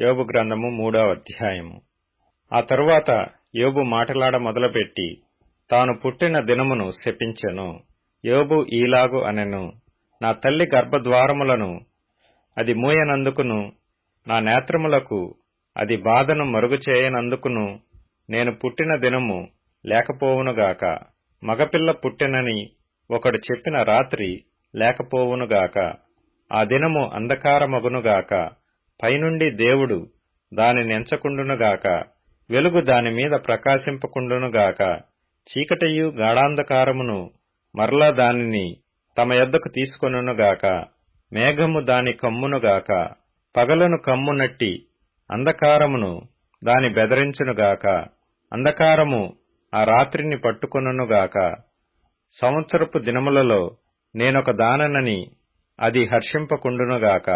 యోబు గ్రంథము మూడవ అధ్యాయము ఆ తరువాత యోబు మాటలాడ మొదలుపెట్టి తాను పుట్టిన దినమును శపించెను. యోబు ఈలాగు అనెను. నా తల్లి గర్భద్వారములను అది మూయనందుకును. నా నేత్రములకు అది బాధను మరుగు చేయనందుకును నేను పుట్టిన దినము లేకపోవునుగాక. మగపిల్ల పుట్టెనని ఒకడు చెప్పిన రాత్రి లేకపోవునుగాక. ఆ దినము అంధకారమగునుగాక. పైనుండి దేవుడు దానినెంచకుండునుగాక వెలుగు దానిమీద ప్రకాశింపకుండునుగాక చీకటయు గాఢాంధకారమును మరలా దానిని తమ యొద్దకు తీసుకొనుగాక మేఘము దాని కమ్మునుగాక పగలను కమ్మునట్టి అంధకారమును దాని బెదరించునుగాక అంధకారము ఆ రాత్రిని పట్టుకొనుగాక సంవత్సరపు దినములలో నేనొక దాననని అది హర్షింపకుండునుగాక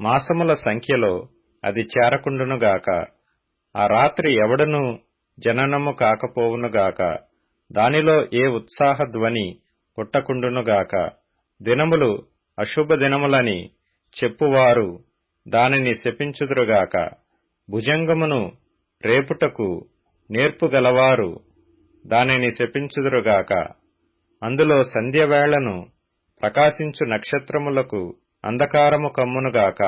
మాసముల సంఖ్యలో అది చేరకుండునుగాక ఆ రాత్రి ఎవడనూ జననము కాకపోవునుగాక దానిలో ఏ ఉత్సాహ ధ్వని పుట్టకుండునుగాక దినములు అశుభ దినములని చెప్పువారు దానిని శపించుదురుగాక భుజంగమును రేపుటకు నేర్పుగలవారు దానిని శపించుదురుగాక అందులో సంధ్యవేళను ప్రకాశించు నక్షత్రములకు అంధకారము కమ్మునుగాక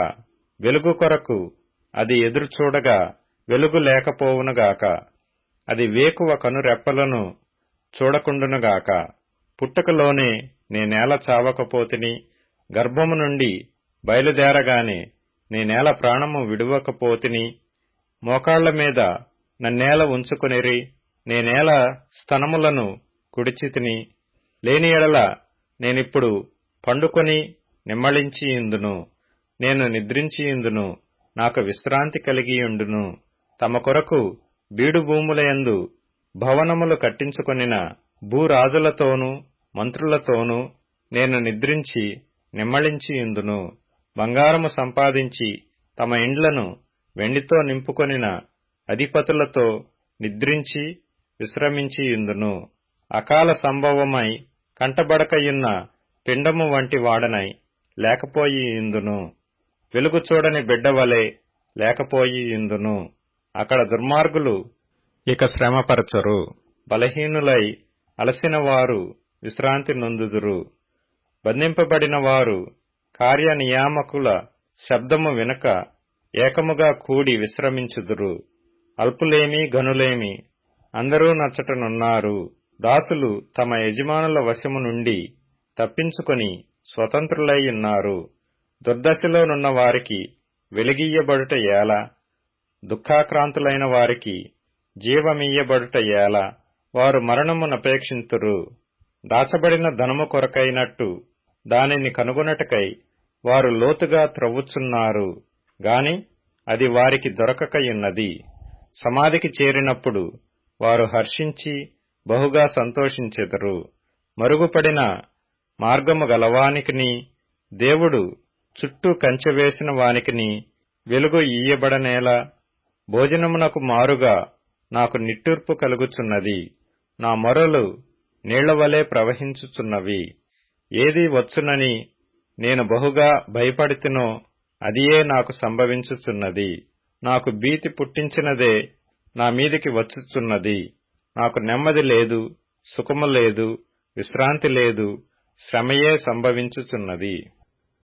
వెలుగు కొరకు అది ఎదురుచూడగా వెలుగు లేకపోవునుగాక అది వేకువ కనురెప్పలను చూడకుండునుగాక పుట్టుకలోనే నేనేల చావకపోతిని గర్భము నుండి బయలుదేరగానే నేనేల ప్రాణము విడువకపోతిని మోకాళ్ళ మీద నన్నేల ఉంచుకొనిరి నేనేల స్తనములను కుడిచితిని. లేని ఎడల నేనిప్పుడు పండుకొని నిమ్మళించియుందును నేను నిద్రించియుందును నాకు విశ్రాంతి కలిగియుండును తమ కొరకు బీడుభూములయందు భవనములు కట్టించుకొనిన భూరాజులతోనూ మంత్రులతోనూ నేను నిద్రించి నిమ్మళించియుందును బంగారము సంపాదించి తమ ఇండ్లను వెండితో నింపుకొనిన అధిపతులతో నిద్రించి విశ్రమించియుందును అకాల సంభవమై కంటబడకయున్న పిండము వంటి వాడనై లేకపోయియుందును. వెలుగు చూడని బిడ్డవలే లేకపోయియుందును. అక్కడ దుర్మార్గులు ఇక శ్రమపరచరు. బలహీనులై అలసిన వారు విశ్రాంతి నొందుదురు. బంధింపబడిన వారు కార్యనియామకుల శబ్దము వినక ఏకముగా కూడి విశ్రమించుదురు. అల్పులేమి గనులేమి అందరూ నచ్చటనున్నారు. దాసులు తమ యజమానుల వశము నుండి తప్పించుకొని స్వతంత్రులై ఉన్నారు దుర్దశలోనున్న వారికి వెలిగియ్యబడుట ఎలా? దుఃఖాక్రాంతులైన వారికి జీవమియ్యబడుట ఎలా? వారు మరణమునపేక్షింతురు దాచబడిన ధనము కొరకైనట్టు దానిని కనుగొనటకై వారు లోతుగా త్రవ్వుచున్నారు. గాని అది వారికి దొరకకయున్నది. సమాధికి చేరినప్పుడు వారు హర్షించి బహుగా సంతోషించెదరు. మరుగుపడిన మార్గము గలవానికిని దేవుడు చుట్టూ కంచె వేసిన వానికిని వెలుగు ఈయబడనేలా భోజనమునకు మారుగా నాకు నిట్టూర్పు కలుగుచున్నది. నా మొరలు నీళ్ళవలే ప్రవహించుచున్నవి. ఏది వచ్చునని నేను బహుగా భయపడితినో అదియే నాకు సంభవించుచున్నది. నాకు భీతి పుట్టించినదే నా మీదికి వచ్చుచున్నది. నాకు నెమ్మది లేదు సుఖము లేదు విశ్రాంతి లేదు శ్రమయే సంభవించుచున్నది.